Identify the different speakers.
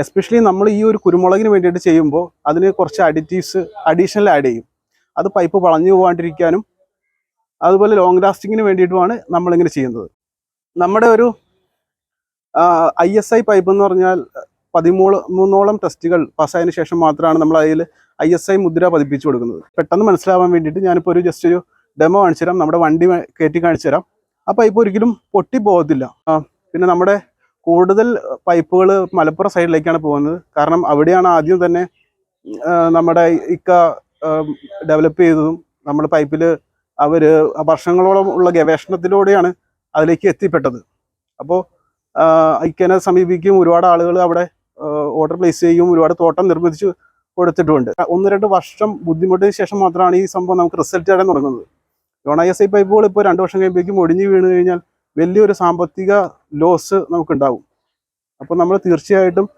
Speaker 1: Especially നമ്മൾ ഈ ഒരു കുരുമുളകിന് വേണ്ടിയിട്ട് ചെയ്യുമ്പോൾ അതിന് കുറച്ച് അഡിറ്റീവ്സ് അഡീഷണൽ ആഡ് ചെയ്യും. അത് പൈപ്പ് വളഞ്ഞു പോകാണ്ടിരിക്കാനും അതുപോലെ ലോങ് ലാസ്റ്റിങ്ങിന് വേണ്ടിയിട്ടുമാണ് നമ്മളിങ്ങനെ ചെയ്യുന്നത്. നമ്മുടെ ഒരു ഐ എസ് ഐ പൈപ്പ് എന്ന് പറഞ്ഞാൽ പതിമൂന്ന് മൂന്നോളം ടെസ്റ്റുകൾ പാസ്സായതിനു ശേഷം മാത്രമാണ് നമ്മൾ അതിൽ ഐ എസ് ഐ മുദ്ര പതിപ്പിച്ചു കൊടുക്കുന്നത്. പെട്ടെന്ന് മനസ്സിലാവാൻ വേണ്ടിയിട്ട് ഞാനിപ്പോൾ ഒരു ജസ്റ്റ് ഒരു ഡെമോ കാണിച്ചു തരാം നമ്മുടെ വണ്ടി കയറ്റി കാണിച്ചു തരാം ആ പൈപ്പ് ഒരിക്കലും പൊട്ടി പോകത്തില്ല. പിന്നെ നമ്മുടെ കൂടുതൽ പൈപ്പുകൾ മലപ്പുറം സൈഡിലേക്കാണ് പോകുന്നത്. കാരണം അവിടെയാണ് ആദ്യം തന്നെ നമ്മുടെ ഇക്ക ഡെവലപ്പ് ചെയ്തതും നമ്മുടെ പൈപ്പിൽ അവർ വർഷങ്ങളോളം ഉള്ള ഗവേഷണത്തിലൂടെയാണ് അതിലേക്ക് എത്തിപ്പെട്ടത്. അപ്പോൾ ഇക്കനെ സമീപിക്കും ഒരുപാട് ആളുകൾ അവിടെ ഓർഡർ പ്ലേസ് ചെയ്യും ഒരുപാട് തോട്ടം നിർമ്മിച്ച് കൊടുത്തിട്ടുമുണ്ട് ഒന്ന് രണ്ട് വർഷം ബുദ്ധിമുട്ടിന് ശേഷം മാത്രമാണ് ഈ സംഭവം നമുക്ക് റിസൾട്ട് തരാൻ തുടങ്ങുന്നത്. യോണ എസ് ഐ പൈപ്പുകൾ ഇപ്പോൾ രണ്ട് വർഷം കഴിയുമ്പോഴേക്കും ഒടിഞ്ഞു വീണ് കഴിഞ്ഞാൽ വലിയൊരു സാമ്പത്തിക ലോസ് നമുക്കുണ്ടാവും. അപ്പോൾ നമ്മൾ തീർച്ചയായിട്ടും